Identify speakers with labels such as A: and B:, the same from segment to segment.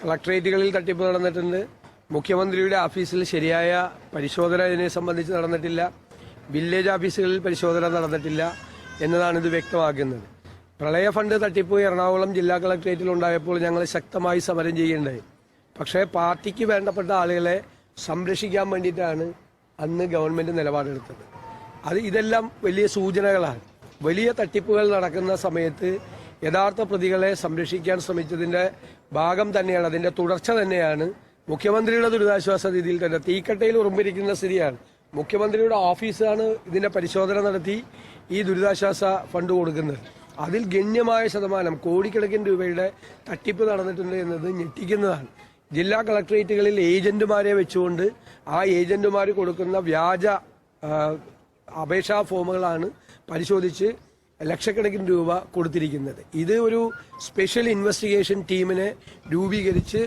A: കളക്ട്രേറ്റുകളിൽ തട്ടിപ്പ് നടന്നിട്ടുണ്ട്. മുഖ്യമന്ത്രിയുടെ ഓഫീസിൽ ശരിയായ പരിശോധന ഇതിനെ സംബന്ധിച്ച് നടന്നിട്ടില്ല. വില്ലേജ് ഓഫീസുകളിൽ പരിശോധന നടന്നിട്ടില്ല എന്നതാണ് ഇത് വ്യക്തമാക്കുന്നത്. പ്രളയ ഫണ്ട് തട്ടിപ്പ് എറണാകുളം ജില്ലാ കളക്ട്രേറ്റിൽ ഉണ്ടായപ്പോൾ ഞങ്ങൾ ശക്തമായി സമരം ചെയ്യേണ്ടത് പക്ഷേ പാർട്ടിക്ക് വേണ്ടപ്പെട്ട ആളുകളെ സംരക്ഷിക്കാൻ വേണ്ടിയിട്ടാണ് അന്ന് ഗവൺമെന്റ് നിലപാടെടുത്തത്. അത് ഇതെല്ലാം വലിയ സൂചനകളാണ്. വലിയ തട്ടിപ്പുകൾ നടക്കുന്ന സമയത്ത് യഥാർത്ഥ പ്രതികളെ സംരക്ഷിക്കാൻ ശ്രമിച്ചതിന്റെ ഭാഗം തന്നെയാണ് അതിന്റെ തുടർച്ച തന്നെയാണ്. മുഖ്യമന്ത്രിയുടെ ദുരിതാശ്വാസ നിധിയിൽ തന്നെ തീക്കട്ടയിൽ ഉറുമ്പിരിക്കുന്ന സ്ഥിതിയാണ്. മുഖ്യമന്ത്രിയുടെ ഓഫീസാണ് ഇതിന്റെ പരിശോധന നടത്തി ഈ ദുരിതാശ്വാസ ഫണ്ട് കൊടുക്കുന്നത്. അതിൽ ഗണ്യമായ ശതമാനം കോടിക്കണക്കിന് രൂപയുടെ തട്ടിപ്പ് നടന്നിട്ടുണ്ട് എന്നത് ഞെട്ടിക്കുന്നതാണ്. ജില്ലാ കളക്ടറേറ്റുകളിൽ ഏജന്റുമാരെ വെച്ചുകൊണ്ട് ആ ഏജന്റുമാർ കൊടുക്കുന്ന വ്യാജ അപേക്ഷാ ഫോമുകളാണ് പരിശോധിച്ച് ലക്ഷക്കണക്കിന് രൂപ കൊടുത്തിരിക്കുന്നത്. ഇത് ഒരു സ്പെഷ്യൽ ഇൻവെസ്റ്റിഗേഷൻ ടീമിനെ രൂപീകരിച്ച്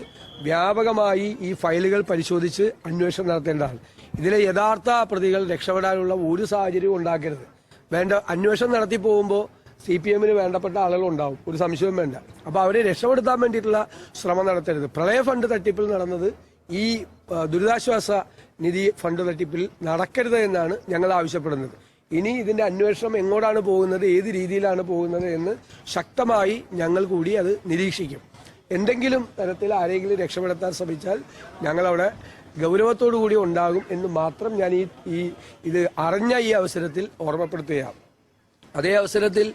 A: വ്യാപകമായി ഈ ഫയലുകൾ പരിശോധിച്ച് അന്വേഷണം നടത്തേണ്ടതാണ്. ഇതിലെ യഥാർത്ഥ പ്രതികൾ രക്ഷപ്പെടാനുള്ള ഒരു സാഹചര്യവും ഉണ്ടാക്കരുത്. വേണ്ട അന്വേഷണം നടത്തി പോകുമ്പോൾ സി പി എമ്മിന് വേണ്ടപ്പെട്ട ആളുകൾ ഉണ്ടാവും. ഒരു സംശയവും വേണ്ട. അപ്പൊ അവരെ രക്ഷപ്പെടുത്താൻ വേണ്ടിയിട്ടുള്ള ശ്രമം നടത്തരുത്. പ്രളയ ഫണ്ട് തട്ടിപ്പിൽ നടന്നത് ഈ ദുരിതാശ്വാസ നിധി ഫണ്ട് തട്ടിപ്പിൽ നടക്കരുത് എന്നാണ് ഞങ്ങൾ ആവശ്യപ്പെടുന്നത്. ഇനി ഇതിന്റെ അന്വേഷണം എങ്ങോട്ടാണ് പോകുന്നത് ഏത് രീതിയിലാണ് പോകുന്നത് എന്ന് ശക്തമായി ഞങ്ങൾ കൂടി അത് നിരീക്ഷിക്കും. എന്തെങ്കിലും തരത്തിൽ ആരെങ്കിലും രക്ഷപ്പെടുത്താൻ ശ്രമിച്ചാൽ ഞങ്ങളവിടെ ഗൗരവത്തോടു കൂടി ഉണ്ടാകും എന്ന് മാത്രം ഞാൻ ഈ ഈ ഇത് അറിഞ്ഞ ഈ അവസരത്തിൽ ഓർമ്മപ്പെടുത്തുകയാണ്. അതേ അവസരത്തിൽ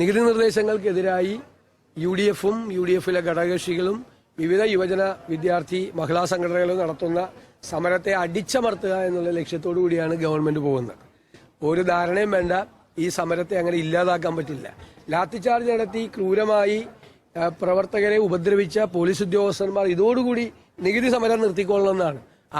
A: നികുതി നിർദ്ദേശങ്ങൾക്കെതിരായി യു ഡി എഫും യു ഡി എഫിലെ ഘടകകക്ഷികളും വിവിധ യുവജന വിദ്യാർത്ഥി മഹിളാ സംഘടനകളും നടത്തുന്ന സമരത്തെ അടിച്ചമർത്തുക എന്നുള്ള ലക്ഷ്യത്തോടു കൂടിയാണ് ഗവൺമെന്റ് പോകുന്നത്. ഒരു ധാരണയും വേണ്ട. ഈ സമരത്തെ അങ്ങനെ ഇല്ലാതാക്കാൻ പറ്റില്ല. ലാത്തിചാർജ് നടത്തി ക്രൂരമായി പ്രവർത്തകരെ ഉപദ്രവിച്ച പോലീസ് ഉദ്യോഗസ്ഥന്മാർ ഇതോടുകൂടി നികുതി സമരം നിർത്തിക്കൊള്ളണമെന്നാണ്.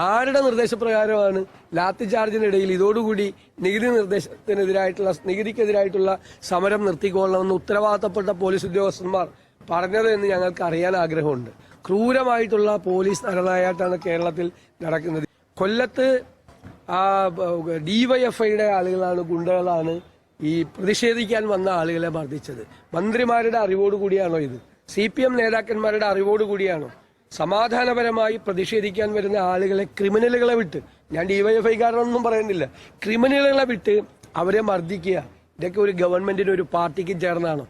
A: ആരുടെ നിർദ്ദേശപ്രകാരമാണ് ലാത്തി ചാർജിനിടയിൽ ഇതോടുകൂടി നികുതി നിർദ്ദേശത്തിനെതിരായിട്ടുള്ള നികുതിക്കെതിരായിട്ടുള്ള സമരം നിർത്തിക്കൊള്ളണമെന്ന് ഉത്തരവാദിത്തപ്പെട്ട പോലീസ് ഉദ്യോഗസ്ഥന്മാർ പറഞ്ഞത് എന്ന് ഞങ്ങൾക്ക് അറിയാൻ ആഗ്രഹമുണ്ട്. ക്രൂരമായിട്ടുള്ള പോലീസ് നരനായാട്ടാണ് കേരളത്തിൽ നടക്കുന്നത്. കൊല്ലത്ത് ആ ഡിവൈഎഫ്ഐയുടെ ആളുകളാണ് ഗുണ്ടകളാണ് ഈ പ്രതിഷേധിക്കാൻ വന്ന ആളുകളെ മർദ്ദിച്ചത്. മന്ത്രിമാരുടെ അറിവോട് കൂടിയാണോ ഇത്? സി പി എം നേതാക്കന്മാരുടെ അറിവോട് കൂടിയാണോ? സമാധാനപരമായി പ്രതിഷേധിക്കാൻ വരുന്ന ആളുകളെ ക്രിമിനലുകളെ വിട്ട് ഞാൻ ഡിവൈഎഫ്ഐക്കാരനൊന്നും പറയുന്നില്ല. ക്രിമിനലുകളെ വിട്ട് അവരെ മർദ്ദിക്കുക. ഇതൊക്കെ ഒരു ഗവൺമെന്റിന് ഒരു പാർട്ടിക്ക് ചേർന്നാണോ?